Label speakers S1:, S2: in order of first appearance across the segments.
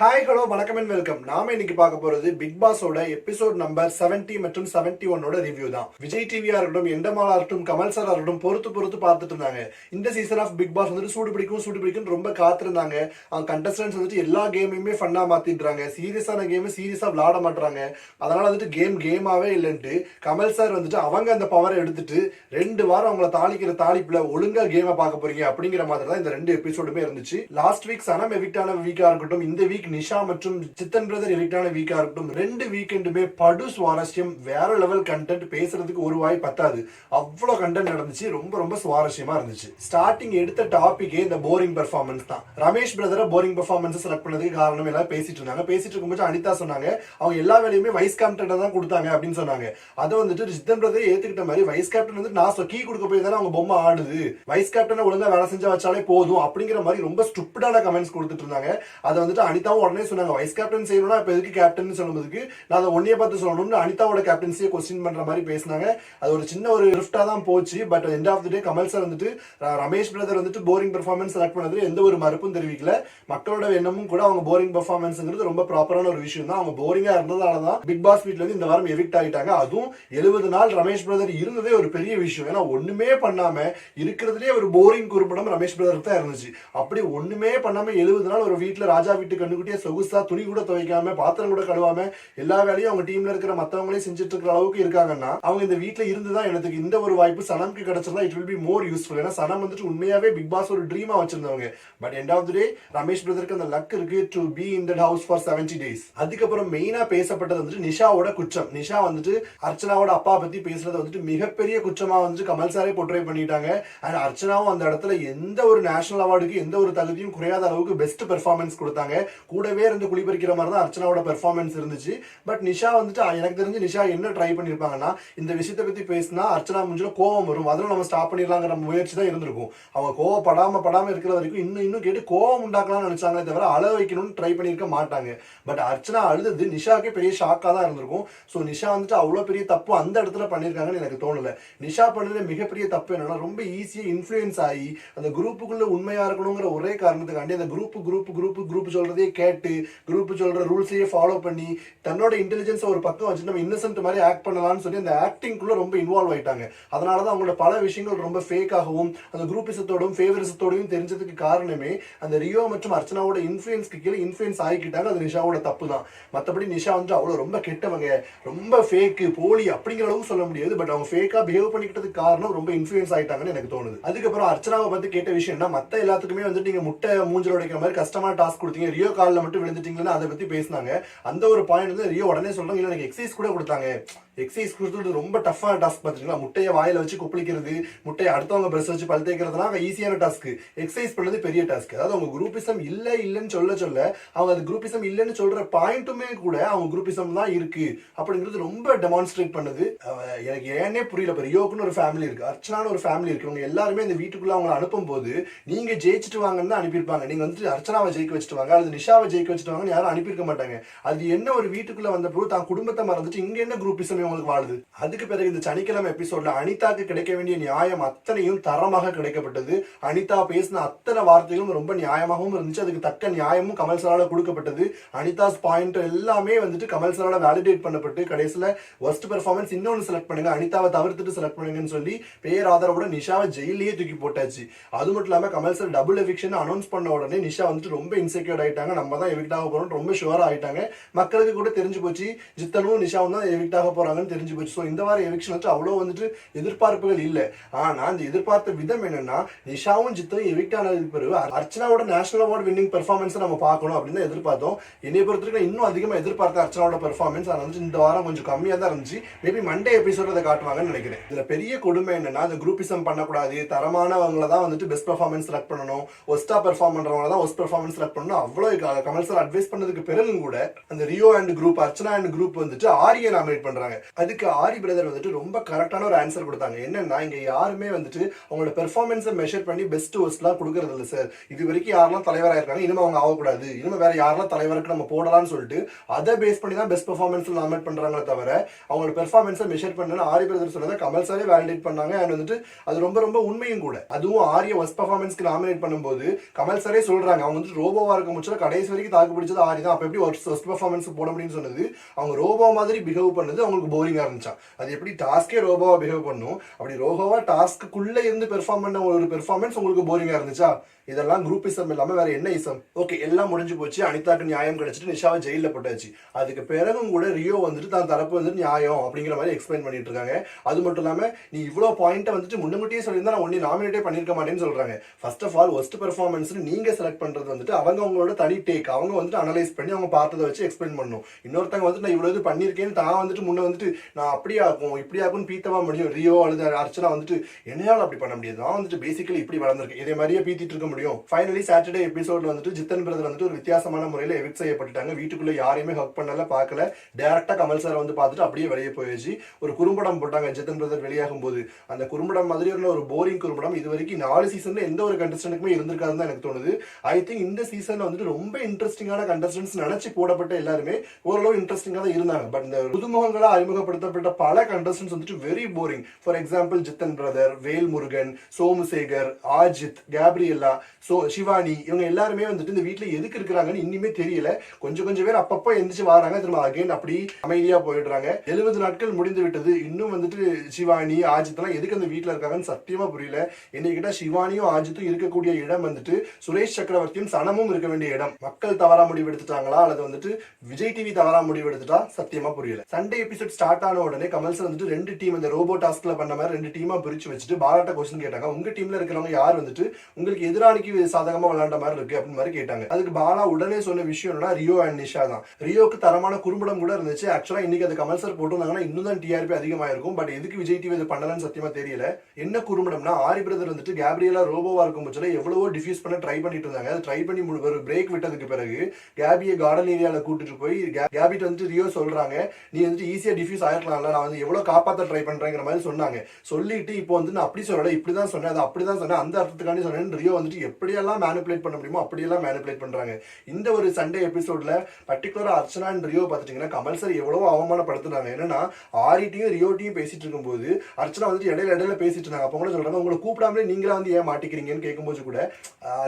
S1: Hi hello வணக்கம் and welcome நாம இன்னைக்கு பார்க்க போறது பிக் பாஸோட எபிசோட் நம்பர் 70 மற்றும் 71 ஒன்னோட ரிவ்யூ தான். விஜய் டிவியா இருக்கட்டும் எண்டமாலா இருக்கட்டும் கமல் சாரா இருக்கட்டும் பொறுத்து பொறுத்து பார்த்துட்டு இருந்தாங்க. இந்த சீசன் ஆஃப் பிக் பாஸ் வந்துட்டு சூடு பிடிக்கும் சூடு பிடிக்கும் ரொம்ப காத்திருந்தாங்க. அவங்க கண்டஸ்டன்ஸ் வந்துட்டு எல்லா கேமையுமே ஃபன்னா மாத்திடுறாங்க. சீரியஸான கேம் சீரியஸா விளாட மாட்டாங்க அதனால வந்துட்டு கேம் கேமாவே இல்லைன்ட்டு கமல் சார் வந்துட்டு அவங்க அந்த பவரை எடுத்துட்டு ரெண்டு வாரம் அவங்கள தாளிக்கிற தாளிப்புல ஒழுங்கா கேமை பார்க்க போறீங்க அப்படிங்கிற மாதிரி தான் இந்த ரெண்டு எபிசோடுமே இருந்துச்சு. லாஸ்ட் வீக் சனம் எவிக்டான வீக்கா இருக்கட்டும் இந்த வீக் நிஷா மற்றும் சித்தன் பிரதர் எவிக்டான வீக்கா இருக்கட்டும் ரெண்டு வீக்கெண்டுமே படு சுவாரஸ்யம் வேற லெவல் கண்டென்ட் பேசுறதுக்கு ஒரு வாய் பத்தாது. அவ்வளவு கண்டென்ட் நடந்துச்சு ரொம்ப ரொம்ப சுவாரஸ்யமா இருந்துச்சு. ஸ்டார்டிங் எடுத்த டாபிக்கே இந்த போரிங் பெர்ஃபார்மன்ஸ் தான். ரமேஷ் பிரதரை போரிங் பெர்ஃபார்மன்ஸ் செலக்ட் பண்ணதுக்கு காரணம் எல்லாம் பேசிட்டு இருந்தாங்க. பேசிட்டு இருக்கும்போது அனிதா சொன்னாங்க அவங்க எல்லா வேலையுமே வைஸ் கேப்டன் தான் கொடுத்தாங்க அப்படின்னு சொன்னாங்க. அதை வந்துட்டு சித்தன் பிரதர் ஏத்துக்கிட்ட மாதிரி வைஸ் கேப்டன் வந்து நான் கீ கொடுக்க போய் தானே அவங்க பொம்மை ஆடுது. வைஸ் கேப்டனை ஒழுங்கா வேலை செஞ்சா வச்சாலே போதும் அப்படிங்கிற மாதிரி ரொம்ப ஸ்டூப்பிடான கமெண்ட்ஸ் கொடுத்துட்டு இருந்தாங்க. அதை வந்துட்டு அனிதாவும் உடனே சொன்னாங்க வைஸ் கேப்டன் செய்யணும்னா இப்போ எதுக்கு கேப்டன் சொல்லும்போதுக்கு நான் அதை ஒன்னைய பார்த்து சொல்லணும்னு அனிதாவோட கேப்டன்சியை கொஸ்டின் பண்ற மாதிரி பேசினாங்க. அது ஒரு சின்ன ஒரு ரிஃப்டா தான் போச்சு but end of the day Kamal sir வந்துட்டு ரமேஷ் பிரதர் வந்துட்டு போரிங் பெர்ஃபார்மன்ஸ் செலக்ட் பண்ணதுல எந்த ஒரு மறுப்பும் தெரிவிக்கல. மக்களோட எண்ணமும் கூட அவங்க போரிங் பெர்ஃபார்மன்ஸ்ங்கிறது ரொம்ப ப்ராப்பரான ஒரு விஷயம் தான். அவங்க போரிங்கா இருந்ததால தான் பிக் பாஸ் வீட்ல இருந்து இந்த வாரம் எவிக்ட் ஆயிட்டாங்க அதுவும் எழுபது நாள் ரமேஷ் பிரதர் இருந்ததே ஒரு பெரிய விஷயம். ஏன்னா ஒண்ணுமே பண்ணாம இருக்கிறதுலே ஒரு போரிங் குறிப்பிடம் ரமேஷ் பிரதர் தான் இருந்துச்சு. அப்படி ஒண்ணுமே பண்ணாம எழுபது நாள் ஒரு வீட்ல ராஜா வீட்டு கண்ணுக்குட்டியே சொகுசா துணி கூட துவைக்காம பாத்திரம் கூட கழுவாம எல்லா வேலையும் அவங்க டீம்ல இருக்கிற மத்தவங்களையும் செஞ்சுட்டு இருக்கிற அளவுக்கு இருக்காங்கன்னா அவங்க இந்த வீட்ல இருந்துதான் எனக்கு இந்த ஒரு வாய்ப்பு சனம்க்கு கிடைச்சிருந்தா it will be more useful ஏன்னா சனம் வந்துட்டு உண்மையாவே பிக் பாஸ் ஒரு ட்ரீமா வச்சிருந்தவங்க. But end of the day Ramesh பிரதருக்கு அந்த லக் இருக்கு to be in that house for seventy days அதுக்கப்புறம் மெயினா பேசப்பட்டது வந்துட்டு நிஷாவோட குற்றம். நிஷா வந்துட்டு அர்ச்சனாவோட அப்பா பத்தி பேசுறது வந்துட்டு மிகப்பெரிய குற்றமா வந்துட்டு கமல் சாரே போர்ட்ரே பண்ணிட்டாங்க. அண்ட் அர்ச்சனாவும் அந்த இடத்துல எந்த ஒரு நேஷனல் அவார்டுக்கு எந்த ஒரு தகுதியும் குறையாத அளவுக்கு பெஸ்ட் பெர்ஃபார்மன்ஸ் கொடுத்தாங்க. கூடவே இருந்து குளிப்பறிக்கிற மாதிரி தான் அர்ச்சனாவோட பெர்ஃபார்மன்ஸ் இருந்துச்சு. பட் நிஷா வந்துட்டு எனக்கு தெரிஞ்சு நிஷா என்ன ட்ரை பண்ணியிருப்பாங்கன்னா இந்த விஷயத்தை பத்தி பேசினா அர்ச்சனா முடிஞ்சு கோவம் வரும். அதில் நம்ம ஸ்டாப் பண்ணிடலாங்கிற முயற்சி தான் இருந்திருக்கும். அவங்க கோவப்படாம படாம இருக்கிற வரைக்கும் இன்னும் இன்னும் கேட்டு கோவம் உண்டாக்கலாம்னு நினைச்சாங்களே தவிர அழ வைக்கணும்னு ட்ரை பண்ணியிருக்க மாட்டாங்க. பட் அர்ச்சனா அழுதது நிஷாக்கே பெரிய ஷாக்காக தான் இருந்திருக்கும். ஸோ நிஷா வந்துட்டு அவ்வளோ பெரிய தப்பு அந்த இடத்துல பண்ணியிருக்காங்கன்னு எனக்கு தோணல. நிஷா பண்ணுற மிகப்பெரிய தப்பு என்னன்னா ரொம்ப ஈஸியாக இன்ஃப்ளூயன்ஸ் ஆகி அந்த குரூப்புக்குள்ள உண்மையாக இருக்கணுங்கிற ஒரே காரணத்துக்காண்டி அந்த குரூப் குரூப் குரூப் குரூப் கே கேட்டு குரூப் சொல்ற ரூல்ஸையே ஃபாலோ பண்ணி தன்னோட இன்டெலிஜென்ஸை ஒரு பக்கம் வச்சு நம்ம இன்னசென்ட் மாதிரி ஆக்ட் பண்ணலாம்னு சொல்லி அந்த ஆக்டிங்குள்ள ரொம்ப இன்வால்வ் ஆயிட்டாங்க. அதனால தான் அவங்களோட பல விஷயங்கள் ரொம்ப ஃபேக்காகவும் அந்த குரூப்பிசத்தோடும் ஃபேவரிசத்தோடையும் தெரிஞ்சதுக்கு காரணமே அந்த ரியோ மற்றும் அர்ச்சனாவோட இன்ஃப்ளூயன்ஸ்க்கு கீழே இன்ஃப்ளூயன்ஸ் ஆகிக்கிட்டாங்க. அது நிஷாவோட தப்பு தான் மற்றபடி நிஷா வந்து அவ்வளோ ரொம்ப கெட்டவங்க. ரொம்ப ஃபேக்கு போலி அப்படிங்கிற அளவுக்கு சொல்ல முடியாது. பட் அவங்க ஃபேக்காக பிஹேவ் பண்ணிக்கிட்டதுக்கு காரணம் ரொம்ப இன்ஃப்ளூயன்ஸ் ஆகிட்டாங்கன்னு எனக்கு தோணுது. அதுக்கப்புறம் அர்ச்சனாவை பத்தி கேட்ட விஷயம் என்ன? மத்த எல்லாத்துக்குமே வந்துட்டு நீங்கள் முட்டை மூஞ்சல் உடைக்கிற மாதிரி கஷ்டமான டாஸ்க் கொடுத்தீங்க. ரியோ காலில் மட்டும் விழுந்துட்டீங்கன்னா அதை பத்தி பேசினாங்க. அந்த ஒரு பாயிண்ட் வந்து ரியோ உடனே சொல்கிறாங்க இல்லை எனக்கு எக்ஸசைஸ் கூட கொடுத்தாங்க. எக்ஸசைஸ் கொடுத்துட்டு ரொம்ப டஃப்பான டாஸ்க் பார்த்துருக்கீங்களா முட்டையை வாயில் வச்சு கொப்பளிக்கிறது முட்டையை அடுத்தவங்க பிரஸ் வச்சு பல் தேய்க்கிறதுலாம் ஈஸியான டாஸ்க் எக்ஸசைஸ் பண்ணுறது பெரிய டாஸ்க் அதாவது அவங்க குரூப்பிசம் இல்லை இல்லைன்னு சொல்ல சொல்ல அவங்க அது குரூப்பிசம் இல்லைன்னு சொல்கிற பாயிண்ட்டுமே கூட அவங்க குரூப்பிசம் தான் இருக்குது அப்படிங்கிறது ரொம்ப டெமான்ஸ்ட்ரேட் பண்ணுது. எனக்கு ஏன்னே புரியல. இப்போ ரியோக்குன்னு ஒரு ஃபேமிலி இருக்குது அர்ச்சனான்னு ஒரு ஃபேமிலி இருக்குது அவங்க எல்லாருமே இந்த வீட்டுக்குள்ளே அவங்களை அனுப்பும் போது நீங்கள் ஜெயிச்சுட்டு வாங்கன்னு தான் அனுப்பியிருப்பாங்க. நீங்கள் வந்துட்டு அர்ச்சனாவை ஜெயிக்க வச்சுட்டு வாங்க. அல்லது நிஷாவை ஜெயிக்க வச்சுட்டு வாங்கன்னு யாரும் அனுப்பியிருக்க மாட்டாங்க. அது என்ன ஒரு வீட்டுக்குள்ளே வந்த தான் குடும்பத்தை மறந்துட்டு இங்கே என்ன குரூப்பிசம் உங்களுக்கு வாழுது. அதுக்கு பிறகு இந்த சனிக்கிழமை எபிசோட்ல அனிதாக்கு கிடைக்க வேண்டிய நியாயம் அத்தனையும் தரமாக கிடைக்கப்பட்டது. அனிதா பேசின அத்தனை வார்த்தைகளும் ரொம்ப நியாயமாகவும் இருந்துச்சு. அதுக்கு தக்க நியாயமும் கமல் சரால கொடுக்கப்பட்டது. அனிதாஸ் பாயிண்ட் எல்லாமே வந்துட்டு கமல் சரால வேலிடேட் பண்ணப்பட்டு கடைசியில ஒஸ்ட் பெர்ஃபார்மன்ஸ் இன்னொன்னு செலக்ட் பண்ணுங்க. அனிதாவை தவிர்த்துட்டு செலக்ட் பண்ணுங்கன்னு சொல்லி பேர் ஆதரவோட நிஷாவை ஜெயிலேயே தூக்கி போட்டாச்சு. அது மட்டும் இல்லாம Kamal sir double eviction announce பண்ண உடனே நிஷா வந்துட்டு ரொம்ப இன்செக்யூர்ட் ஆயிட்டாங்க. நம்ம தான் எவிக்ட் ஆக போறோம் ரொம்ப ஷுவர் ஆயிட்டாங்க. மக்களுக்கு கூட தெரிஞ்சு போச்சு. ஜித்தனும் நிஷாவும் தான் எவிக்ட் ஆக போறாங்கன்னு தெரிஞ்சு போச்சு. ஸோ இந்த வாரம் எவிக்ஷன் வச்சு அவ்வளோ வந்துட்டு எதிர்பார்ப்புகள் இல்லை. ஆனால் அந்த எதிர்பார்த்த விதம் என்னன்னா நிஷாவும் ஜித்தும் எவிக்ட் ஆனதுக்கு பிறகு அர்ச்சனாவோட நேஷனல் அவார்டு வின்னிங் பெர்ஃபார்மன்ஸை நம்ம பார்க்கணும் அப்படின்னு தான் எதிர்பார்த்தோம். என்னை பொறுத்தவரைக்கும் இன்னும் அதிகமாக எதிர்பார்த்த அர்ச்சனாவோட பெர்ஃபார்மன்ஸ் அது வந்து இந்த வாரம் கொஞ்சம் கம்மியாக தான் இருந்துச்சு. மேபி மண்டே எபிசோட் அதை காட்டுவாங்கன்னு நினைக்கிறேன். இதில் பெரிய கொடுமை என்னன்னா அந்த குரூப்பிசம் பண்ணக்கூடாது. தரமானவங்கள தான் வந்துட்டு பெஸ்ட் பெர்ஃபார்மன்ஸ் செலக்ட் பண்ணணும். ஒஸ்டா பெர்ஃபார்ம் பண்ணுறவங்க தான் ஒஸ்ட் பெர்ஃபார்மன்ஸ் செலக்ட் பண்ணணும். அவ்வளோ கமல் சார் அட்வைஸ் பண்ணதுக்கு பிறகு கூட அந்த Rio and group Archana and group வந்துட்டு ஆரிய நாமினேட் பண்ணுறாங்க அதுக்கு ஆரி பிரதர் வந்துட்டு ரொம்ப கரெக்டான ஒரு ஆன்சர் கொடுத்தாங்க. என்னன்னா இங்க யாருமே வந்துட்டு அவங்களோட பெர்ஃபார்மன்ஸை மெஷர் பண்ணி பெஸ்ட் ஒஸ்ட்லாம் கொடுக்கறது இல்லை சார் இது வரைக்கும் யாரெல்லாம் தலைவராக இருக்காங்க இனிமே அவங்க ஆகக்கூடாது. இனிமே வேற யாரெல்லாம் தலைவருக்கு நம்ம போடலாம்னு சொல்லிட்டு அதை பேஸ் பண்ணி தான் பெஸ்ட் பெர்ஃபார்மன்ஸ் நாமினேட் பண்றாங்களே தவிர அவங்களோட பெர்ஃபார்மன்ஸை மெஷர் பண்ணு ஆரி பிரதர் சொன்னதை கமல் வேலிடேட் பண்ணாங்க. அண்ட் வந்துட்டு அது ரொம்ப ரொம்ப உண்மையும் கூட. அதுவும் ஆரிய ஒஸ்ட் பெர்ஃபார்மன்ஸ்க்கு நாமினேட் பண்ணும்போது கமல் சாரே சொல்றாங்க அவங்க வந்துட்டு ரோபோவா இருக்க முச்சுல கடைசி வரைக்கும் தாக்கு பிடிச்சது ஆரி தான். அப்ப எப்படி ஒஸ்ட் பெர்ஃபார்மன்ஸ் போட முடியும்னு சொன்னது? அவங்க ரோபோ மாதிரி பிஹேவ் பண்ணது அவங்களுக்கு போரிங் இருந்துச்சா? அது எப்படி டாஸ்கே ரோபோவா பிஹேவ் பண்ணும்? அப்படி ரோபோவா டாஸ்க்குள்ள இருந்து பெர்ஃபார்ம் பண்ண ஒரு பெர்ஃபார்மன்ஸ் உங்களுக்கு போரிங்கா இருந்துச்சா? இதெல்லாம் குரூப் இசம் இல்லாம வேற என்ன இசம் ஓகே எல்லாம் முடிஞ்சு போச்சு. அனிதாக்கு நியாயம் கிடைச்சிட்டு நிஷாவை ஜெயில போட்டாச்சு. அதுக்கு பிறகும் கூட ரியோ வந்துட்டு தான் தரப்பு வந்துட்டு நியாயம் அப்படிங்கிற மாதிரி எக்ஸ்பிளைன் பண்ணிட்டு இருக்காங்க. அது மட்டும் இல்லாம நீ இவ்வளவு பாயிண்ட்டை வந்துட்டு முன்னமுட்டியே சொல்லியிருந்தா நான் ஒன்னே நாமினேட்டே பண்ணிருக்க மாட்டேன்னு சொல்றாங்க. First of all worst performance நீங்க செலக்ட் பண்றது வந்துட்டு அவங்க அவங்களோட தனி டேக் அவங்க வந்துட்டு அனலைஸ் பண்ணி அவங்க பார்த்ததை வச்சு எக்ஸ்பிளைன் பண்ணும். இன்னொருத்தவங்க வந்துட்டு நான் இவ்வளவு இது பண்ணியிருக்கேன்னு தான் வந்துட்டு முன்ன வந்துட்டு நான் அப்படியே ஆகும் இப்படி ஆகும் பீத்தவா முடியும். ரியோ அல்லது அர்ச்சனா வந்துட்டு என்னால அப்படி பண்ண முடியாது. நான் வந்துட்டு பேசிக்கலி இப்படி வளர்ந்துருக்கேன். இதே மாதிரியே பீத்திட்டு இருக்க முடியும். ஃபைனலி சாட்டர்டே எபிசோட்ல வந்துட்டு ஜித்தன் பிரதர் வந்துட்டு ஒரு வித்தியாசமான முறையில எவிட் செய்யப்பட்டுட்டாங்க. வீட்டுக்குள்ள யாரையுமே ஹக் பண்ணல பார்க்கல. டேரக்டா கமல் சார் வந்து பார்த்துட்டு அப்படியே வெளியே போயிடுச்சு ஒரு குறும்படம் போட்டாங்க ஜித்தன் பிரதர் வெளியாகும் போது அந்த குறும்படம் மாதிரியான ஒரு போரிங் குறும்படம் இது வரைக்கும் நாலு சீசன்ல எந்த ஒரு கண்டஸ்டன்ட்டுக்குமே இருந்திருக்காதுன்னு தான் எனக்கு தோணுது. ஐ திங்க் இந்த சீசன்ல வந்துட்டு ரொம்ப இன்ட்ரெஸ்டிங்கான கண்டஸ்டன்ஸ் நினைச்சு போடப்பட்ட எல்லாருமே ஓரளவு இன்ட்ரெஸ்டிங்காக தான் இருந்தாங்க. பட் இந்த புதுமுகங்களா அறிமுகப்படுத்தப்பட்ட பல கண்டஸ்டன்ஸ் வந்துட்டு very boring for example Jithan brother Vel Murugan Somushekar Aajeeth Gabriella so Shivani இவங்க எல்லாருமே வந்துட்டு இந்த வீட்ல எதுக்கு இருக்கிறாங்கன்னு இன்னுமே தெரியல. கொஞ்சம் கொஞ்சம் பேர் அப்பப்போ எந்திரிச்சு வராங்க. திரும்ப அகைன் அப்படி அமைதியா போயிடுறாங்க. எழுபது நாட்கள் முடிந்து விட்டது. இன்னும் வந்துட்டு சிவானி ஆஜித் எல்லாம் எதுக்கு அந்த வீட்ல இருக்காங்கன்னு சத்தியமா புரியல. என்னைக்கிட்ட சிவானியும் ஆஜித்தும் இருக்கக்கூடிய இடம் வந்துட்டு சுரேஷ் சக்கரவர்த்தியும் சனமும் இருக்க வேண்டிய இடம். மக்கள் தவறா முடிவு எடுத்துட்டாங்களா அல்லது வந்துட்டு விஜய் டிவி தவறா முடிவு எடுத்துட்டா சத்தியமா புரியல. சண்டே எபிசோட் ஸ்டார்ட் ஆன உடனே கமல் சார் வந்துட்டு ரெண்டு டீம் இந்த ரோபோ டாஸ்க்ல பண்ண மாதிரி ரெண்டு டீமா பிரிச்சு வச்சுட்டு பாராட்ட கொஸ்டின் கேட்டாங்க. உங்க டீம்ல இருக்கிறவங்க யார் வந்துட்டு உங்களுக்கு எதிராளிக்கு சாதகமா விளையாண்ட மாதிரி இருக்கு அப்படின்னு மாதிரி கேட்டாங்க. அதுக்கு பாலா உடனே சொன்ன விஷயம் என்னன்னா ரியோ அண்ட் நிஷா தான். ரியோக்கு தரமான குறும்படம் கூட இருந்துச்சு. ஆக்சுவலா இன்னைக்கு அது கமல் சார் போட்டிருந்தாங்கன்னா இன்னும் தான் டிஆர்பி அதிகமாயிருக்கும். பட் எதுக்கு விஜய் டிவி இது பண்ணலன்னு சத்தியமா தெரியல. என்ன குறும்படம்னா ஆரி பிரதர் வந்துட்டு கேப்ரியலா ரோபோவா இருக்கும் பட்சத்தில் எவ்வளவோ டிஃபியூஸ் பண்ண ட்ரை பண்ணிட்டு இருந்தாங்க. அது ட்ரை பண்ணி ஒரு பிரேக் விட்டதுக்கு பிறகு கேபியை கார்டன் ஏரியால கூட்டிட்டு போய் கே- வந்துட்டு ரியோ சொல்றாங்க நீ வந்துட்டு ஈஸியா டிஃப்யூஸ் ஆயிருக்கலாம்ல நான் வந்து எவ்வளோ காப்பாற்ற ட்ரை பண்ணுறேங்கிற மாதிரி சொன்னாங்க. சொல்லிட்டு இப்போ வந்து நான் அப்படி சொன்னேன் இப்படி தான் சொன்னேன் அது அப்படி தான் சொன்னேன் அந்த அர்த்தத்துக்காண்டி சொன்னேன். ரியோ வந்துட்டு எப்படியெல்லாம் மேனிப்புலேட் பண்ண முடியுமோ அப்படியெல்லாம் மேனிப்புலேட் பண்ணுறாங்க இந்த ஒரு சண்டே எபிசோட்ல பர்டிகுலராக அர்ச்சனா அண்ட் ரியோ பார்த்துட்டிங்கன்னா கமல் சார் எவ்வளவு அவமானப்படுத்துனாங்க. என்னன்னா ஆரிட்டையும் ரியோட்டையும் பேசிட்டு இருக்கும்போது அர்ச்சனா வந்துட்டு இடையில இடையில பேசிட்டு இருந்தாங்க. அப்போ கூட சொல்கிறாங்க உங்களை கூப்பிடாமலே நீங்களா வந்து ஏன் மாட்டிக்கிறீங்கன்னு கேட்கும்போது கூட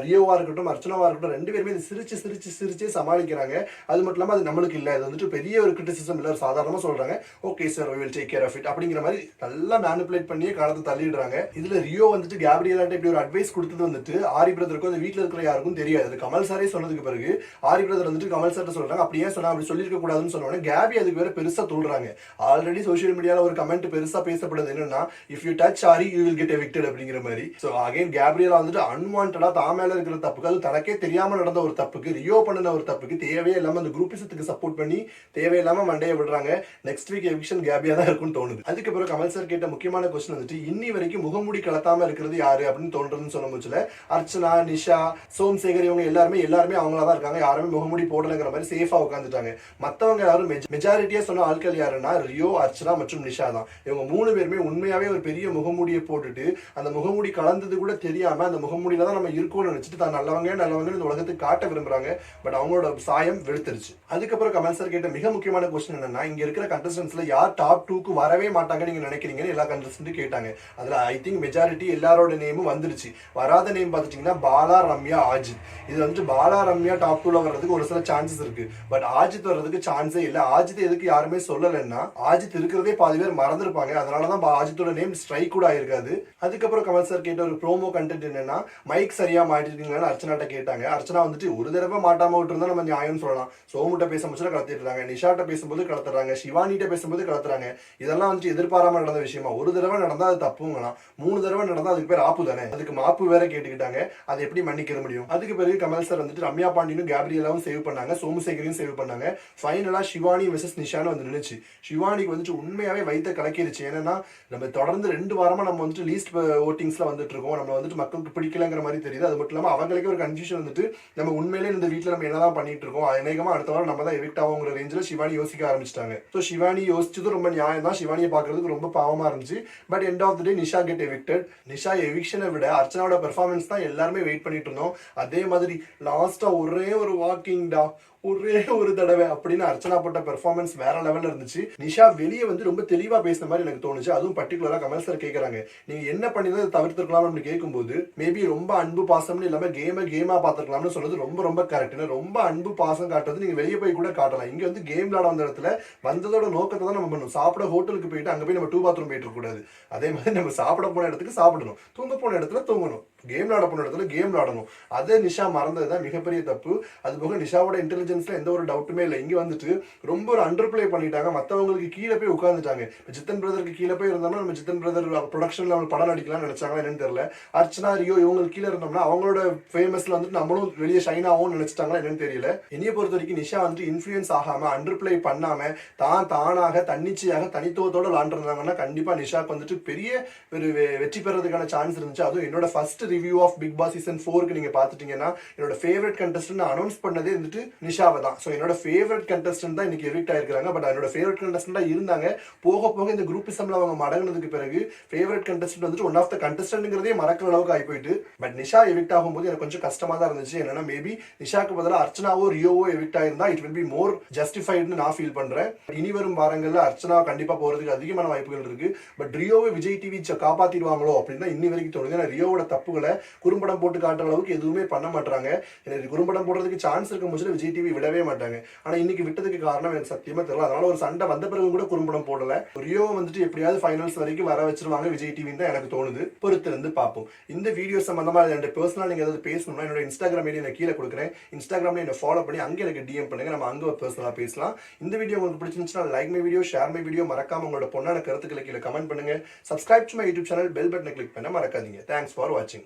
S1: ரியோவாக இருக்கட்டும் அர்ச்சனாவாக இருக்கட்டும் ரெண்டு பேருமே இது சிரிச்சு சிரிச்சு சிரிச்சே சமாளிக்கிறாங்க. அது மட்டும் இல்லாமல் அது நம்மளுக்கு இல்லை. அது வந்துட்டு பெரிய ஒரு கிரிட்டிசிசம் இல்லை சாதாரணமாக சொல்கிறாங்க okay sir will take care of it அப்படிங்கிற மாதிரி நல்லா மேனிபுலேட் பண்ணியே காலத்தை தள்ளிடுறாங்க. இதுல ரியோ வந்துட்டு கேப்ரியலாட்ட இப்படி ஒரு அட்வைஸ் கொடுத்தது வந்துட்டு ஆரி பிரதருக்கும் அந்த வீட்டில் இருக்கிற யாருக்கும் தெரியாது. அது கமல் சாரே சொன்னதுக்கு பிறகு ஆரி பிரதர் வந்துட்டு கமல் சார்ட்ட சொல்றாங்க. அப்படியே சொன்னா? அப்படி சொல்லிருக்க கூடாதுன்னு சொன்னோடனே கேபி அதுக்கு வேற பெருசா சொல்றாங்க ஆல்ரெடி சோஷியல் மீடியால ஒரு கமெண்ட் பெருசா பேசப்படுது. என்னன்னா if you touch Aari you will get evicted அப்படிங்கிற மாதிரி. ஸோ அகைன் கேப்ரியலா வந்துட்டு அன்வான்டா தான் மேல இருக்கிற தப்புக்கு அது தனக்கே தெரியாம நடந்த ஒரு தப்புக்கு ரியோ பண்ணின ஒரு தப்புக்கு தேவையே இல்லாம அந்த குரூப்பிசத்துக்கு சப்போர்ட் பண்ணி தேவையில்லாம மண்டையை விடுறாங்க. நெக்ஸ்ட் வீக் எவிக்ஷன் கேபியா தான் இருக்கும்னு தோணுது. அதுக்கு பிறகு கமல் சார் கேட்ட முக்கியமான கொஸ்டின் வந்துட்டு இன்னி வரைக்கும் முகமூடி கலத்தாம இருக்கிறது யாரு? அப்படின்னு தோன்றதுன்னு சொன்ன முச்சுல அர்ச்சனா நிஷா சோம்சேகர் இவங்க எல்லாருமே எல்லாருமே அவங்களா தான் இருக்காங்க. யாருமே முகமூடி போடலைங்கிற மாதிரி சேஃபா உட்காந்துட்டாங்க மத்தவங்க யாரும் மெஜாரிட்டியா சொன்ன ஆட்கள் யாருன்னா ரியோ அர்ச்சனா மற்றும் நிஷா தான். இவங்க மூணு பேருமே உண்மையாவே ஒரு பெரிய முகமூடியை போட்டுட்டு அந்த முகமூடி கலந்தது கூட தெரியாம அந்த முகமூடியில தான் நம்ம இருக்கோம்னு நினைச்சிட்டு தான் நல்லவங்க நல்லவங்க இந்த உலகத்துக்கு காட்ட விரும்புறாங்க. பட் அவங்களோட சாயம் வெளுத்துருச்சு. அதுக்கப்புறம் கமல் சார் கேட்ட மிக முக்கியமான கொஸ்டின் என்னன்னா இங்க இருக்கிற கண்டஸ்டன்ஸில் யார் டாப் டூக்கு வரவே மாட்டாங்க நீங்க நினைக்கிறீங்கன்னு எல்லா கண்டஸ்டன்ட்டும் கேட்டாங்க. அதுல ஐ திங்க் மெஜாரிட்டி எல்லாரோட நேமும் வந்துருச்சு. வராத நேம் பார்த்துட்டிங்கன்னா பாலா ரம்யா ஆஜித். இது வந்துட்டு பாலா ரம்யா டாப் டூல வர்றதுக்கு ஒரு சில சான்சஸ் இருக்கு. பட் ஆஜித் வர்றதுக்கு சான்ஸே இல்லை. ஆஜித் எதுக்கு யாருமே சொல்லலைன்னா ஆஜித் இருக்கிறதே பாதி பேர் மறந்துருப்பாங்க. அதனால தான் ஆஜித்தோட நேம் ஸ்ட்ரைக் கூட ஆயிருக்காது. அதுக்கப்புறம் கமல் சார் கேட்ட ஒரு ப்ரோமோ கண்டென்ட் என்னன்னா மைக் சரியா மாட்டிருக்கீங்களான்னு அர்ச்சனாட்ட கேட்டாங்க. அர்ச்சனா வந்துட்டு ஒரு தடவை மாட்டாம விட்டுருந்தா நம்ம நியாயம் சொல்லலாம். சோமுட்ட பேச முடிச்சுட்டு கலத்திடுறாங்க நிஷாட்ட பேசும்போது கலத்துறாங்க சிவானிட்ட பேசும்போது கடத்துறாங்க. இதெல்லாம் வந்துட்டு எதிர்பாராம நடந்த விஷயமா. ஒரு தடவை நடந்தா அது தப்புங்களாம். மூணு தடவை நடந்தா அதுக்கு பேர் ஆப்பு தானே. அதுக்கு மாப்பு வேற கேட்டுக்கிட்டாங்க. அதை எப்படி மன்னிக்க முடியும்? அதுக்கு பிறகு கமல் சார் வந்துட்டு ரம்யா பாண்டியனும் கேப்ரியலாவும் சேவ் பண்ணாங்க. சோமசேகரையும் சேவ் பண்ணாங்க. ஃபைனலா சிவானி வெசஸ் நிஷான்னு வந்து நின்னுச்சு. சிவானிக்கு வந்துட்டு உண்மையாவே வைத்த கலக்கிருச்சு. ஏன்னா நம்ம தொடர்ந்து ரெண்டு வாரமா நம்ம வந்துட்டு லீஸ்ட் ஓட்டிங்ஸ்ல வந்துட்டு இருக்கோம். நம்ம வந்துட்டு மக்களுக்கு பிடிக்கலங்கிற மாதிரி தெரியுது. அது மட்டும் இல்லாம அவங்களுக்கே ஒரு கன்ஃபியூஷன் வந்துட்டு நம்ம உண்மையிலே இந்த வீட்ல நம்ம என்னதான் பண்ணிட்டு இருக்கோம்? அநேகமா அடுத்த வாரம் நம்ம தான் எவிக்ட் ஆகுங்கிற ரேஞ்சில் சிவானி யோசிக்க ஆரம்பிச்சிட்டாங்க. ஸோ சிவானி சிவானி யோசிச்சது ரொம்ப நியாயம் தான். சிவானியை பார்க்கறதுக்கு ரொம்ப பாவமா இருந்துச்சு. But end of the day Nisha get evicted Nisha எவிக்ஷனை விட அர்ச்சனாவோட பெர்ஃபார்மன்ஸ் தான் எல்லாருமே வெயிட் பண்ணிட்டு இருந்தோம். அதே மாதிரி லாஸ்ட்டாக ஒரே ஒரு வாக்கிங் டா ஒரே ஒரு தடவை அப்படின்னு அர்ச்சனா போட்ட பெர்ஃபார்மன்ஸ் வேற லெவல்ல இருந்துச்சு. நிஷா வெளியே வந்து ரொம்ப தெளிவா பேசின மாதிரி எனக்கு தோணுச்சு. அதுவும் பர்டிகுலரா கமல் சார் கேக்குறாங்க. நீங்க என்ன பண்ணி அதை தவிர்த்திருக்கலாம் அப்படின்னு கேட்கும்போது மேபி ரொம்ப அன்பு பாசம்னு இல்லாம கேம கேமா பாத்துருக்கலாம்னு சொன்னது ரொம்ப ரொம்ப கரெக்ட் ரொம்ப அன்பு பாசம் காட்டுறது நீங்க வெளியே போய் கூட காட்டலாம். இங்க வந்து கேம் விளாட வந்த இடத்துல வந்ததோட நோக்கத்தை தான் நம்ம பண்ணணும். சாப்பிட ஹோட்டலுக்கு போயிட்டு அங்க போய் நம்ம டூ பாத்ரூம் போயிட்டு இருக்க கூடாது. அதே மாதிரி நம்ம சாப்பிட போன இடத்துக்கு சாப்பிடணும். தூங்க போன இடத்துல தூங்கணும். கேம் விளாட போன இடத்துல கேம் விளாடணும் அதே நிஷா மறந்தது தான் மிகப்பெரிய தப்பு. அது போக நிஷாவோட இன்டெலிஜென்ஸ்ல எந்த ஒரு டவுட்டுமே இல்லை. இங்கே வந்துட்டு ரொம்ப ஒரு அண்டர் பிளே பண்ணிட்டாங்க. மற்றவங்களுக்கு கீழே போய் உட்காந்துட்டாங்க இப்ப ஜித்தன் பிரதருக்கு கீழே போய் இருந்தோம்னா நம்ம ஜித்தன் பிரதர் ப்ரொடக்ஷன்ல அவங்க படம் நடிக்கலாம்னு நினைச்சாங்களா என்னன்னு தெரியல. அர்ச்சனா ரியோ இவங்களுக்கு கீழே இருந்தோம்னா அவங்களோட ஃபேமஸ்ல வந்துட்டு நம்மளும் வெளியே ஷைன் ஆகும்னு நினைச்சிட்டாங்களா என்னன்னு தெரியல. என்னைய பொறுத்த வரைக்கும் நிஷா வந்துட்டு இன்ஃபுளுயன்ஸ் ஆகாம அண்டர் பிளே பண்ணாம தான் தானாக தன்னிச்சையாக தனித்துவத்தோட விளாண்டுருந்தாங்கன்னா கண்டிப்பா நிஷாக்கு வந்துட்டு பெரிய ஒரு வெற்றி பெறதுக்கான சான்ஸ் இருந்துச்சு. அதுவும் என்னோட first review of Bigg Boss season ஃபோருக்கு நீங்க பாத்துட்டீங்கன்னா என்னோட ஃபேவரட் கண்டஸ்டன் அனௌன்ஸ் பண்ணதே வந்துட்டு நிஷாவை தான். ஸோ என்னோட ஃபேவரட் கண்டஸ்டன்ட் தான் இன்னைக்கு எவிக்ட் ஆயிருக்காங்க பட் என்னோட ஃபேவரட் கண்டஸ்டன்டா இருந்தாங்க. போக போக இந்த குரூப் குரூப்பிசம்ல அவங்க மடங்குனதுக்கு பிறகு ஃபேவரட் கண்டஸ்டன்ட் வந்துட்டு ஒன் ஆஃப் த கண்டஸ்டன்ட்ங்கிறதே மறக்கிற அளவுக்கு ஆகி போயிட்டு பட் நிஷா எவிக்ட் ஆகும்போது எனக்கு கொஞ்சம் கஷ்டமா தான் இருந்துச்சு. என்னன்னா மேபி நிஷாக்கு பதிலாக அர்ச்சனாவோ ரியோவோ எவிக்ட் ஆயிருந்தா இட் வில் பி மோர் ஜஸ்டிஃபைடுன்னு நான் ஃபீல் பண்றேன். இனி வரும் வாரங்களில் அர்ச்சனா கண்டிப்பா போறதுக்கு அதிகமான வாய்ப்புகள் இருக்கு. பட் ரியோவை விஜய் டிவி காப்பாத்திடுவாங்களோ அப்படின்னு தான் இன்னி வரைக்கும் தோணுது ஏன்னா ரியோவோட தப்புகள் குறும்படம் போட்டு காட்டுற அளவுக்கு எதுவுமே பண்ண மாட்டாங்க எனக்கு குறும்படம் போடுறதுக்கு சான்ஸ் இருக்கும் போது விஜய் டிவி விடவே மாட்டாங்க. ஆனா இன்னைக்கு விட்டதுக்கு காரணம் எனக்கு சத்தியமா தெரியல. அதனால ஒரு சண்டை வந்த பிறகு கூட குறும்படம் போடல. ரியோ வந்துட்டு எப்படியாவது ஃபைனல்ஸ் வரைக்கும் வர வச்சிருவாங்க விஜய் டிவின்னு தான் எனக்கு தோணுது. பொறுத்து இருந்து பார்ப்போம். இந்த வீடியோ சம்பந்தமா ரெண்டு பர்சனல் நீங்க ஏதாவது பேசணும்னா என்னோட இன்ஸ்டாகிராம் ஐடி நான் கீழே கொடுக்குறேன். இன்ஸ்டாகிராம்ல என்ன ஃபாலோ பண்ணி அங்கே எனக்கு டிஎம் பண்ணுங்க. நம்ம அங்கே பர்சனலாக பேசலாம். இந்த வீடியோ உங்களுக்கு பிடிச்சிருந்துச்சுன்னா like my video share my video மறக்காம உங்களோட பொண்ணான கருத்துக்களை கீழே கமெண்ட் பண்ணுங்க. Subscribe to my YouTube channel bell பட்டனை கிளிக் பண்ண மறக்காதீங்க. தேங்க்ஸ் ஃபார் வாட்சிங்